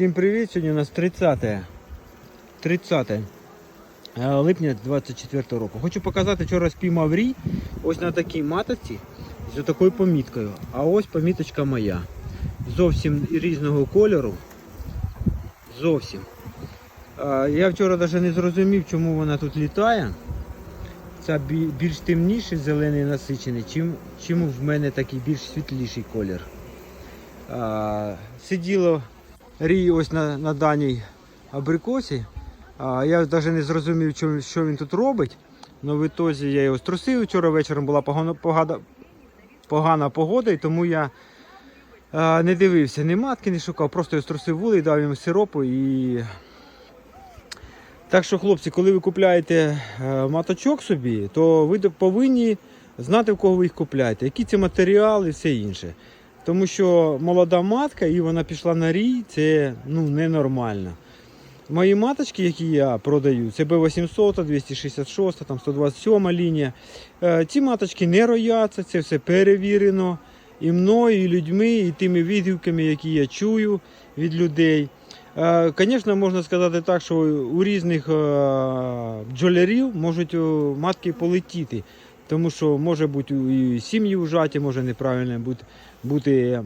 Всім привіт! Сьогодні у нас 30 30 е, липня 24 року. Хочу показати, вчора спіймав рій ось на такій матоці з такою поміткою. А ось поміточка моя. Зовсім різного кольору. Зовсім. Я вчора навіть не зрозумів, чому вона тут літає. Це більш темніший зелений насичений, чим, чим в мене такий більш світліший колір. Сиділо рій ось на, на даній абрикосі. А, я навіть не зрозумів, що, що він тут робить. Но в ітозі я його струсив. Вчора вечором була погана, погана, погана погода, і тому я а, не дивився, ні матки не шукав, просто його струсив вулий, дав йому сиропу і. Так що, хлопці, коли ви купляєте е, маточок собі, то ви повинні знати, в кого ви їх купляєте, які це матеріали і все інше. Тому що молода матка і вона пішла на рій, це ну, ненормально. Мої маточки, які я продаю, це B800, 266, там 127 лінія. Е, Ці маточки не рояться, це все перевірено і мною, і людьми, і тими відгуками, які я чую від людей. Е, Звісно, можна сказати так, що у різних е, бджолярів можуть е, матки полетіти. Тому що може бути і сім'ї ужаті, може неправильно бути, бути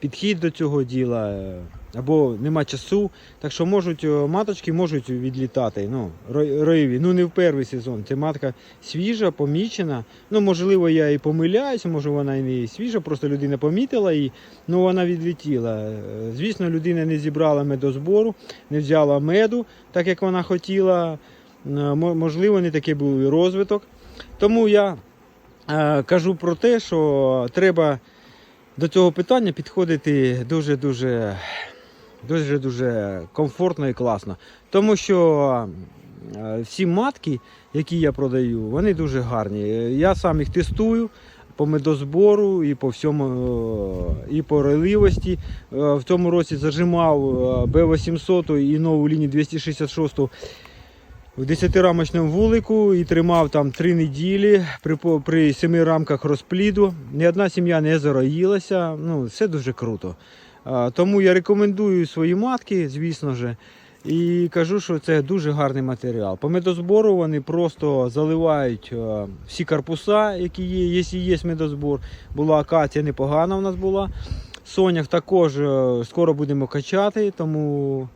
підхід до цього діла, е, або нема часу. Так що можуть е, маточки можуть відлітати. Ну, роєві. Ну не в перший сезон. Ця матка свіжа, помічена. Ну, можливо, я і помиляюсь, може вона і не свіжа, просто людина помітила і ну, вона відлетіла. Е, Звісно, людина не зібрала медозбору, не взяла меду, так як вона хотіла. Можливо, не такий був і розвиток. Тому я е, кажу про те, що треба до цього питання підходити дуже-дуже дуже-дуже комфортно і класно. Тому що е, всі матки, які я продаю, вони дуже гарні. Е, Я сам їх тестую. По медозбору і по всьому, е, і по ройливості. Е, В цьому році зажимав Б800 і нову лінію 266 в 10-рамочному вулику і тримав там 3 неділі при, при 7 рамках розпліду. Ні одна сім'я не зароїлася. Ну, все дуже круто. Тому я рекомендую свої матки, звісно ж. І кажу, що це дуже гарний матеріал. По медозбору вони просто заливають всі корпуса, які є, якщо є медозбор. Була акація непогана у нас була. Сонях також е, скоро будемо качати, тому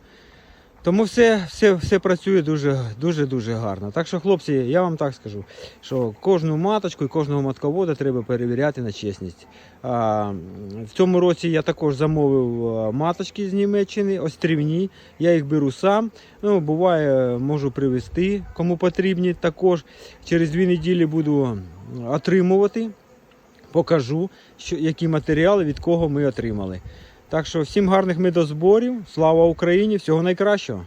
тому все, все, все працює дуже, дуже, дуже гарно. Так що, хлопці, я вам так скажу, що кожну маточку і кожного матковода треба перевіряти на чесність. А, в цьому році я також замовив маточки з Німеччини, острівні. Я їх беру сам. Ну, буває, можу привезти, кому потрібні. Також через дві неділі буду отримувати. Покажу, що, які матеріали від кого ми отримали. Так що всім гарних медозборів, слава Україні, всього найкращого.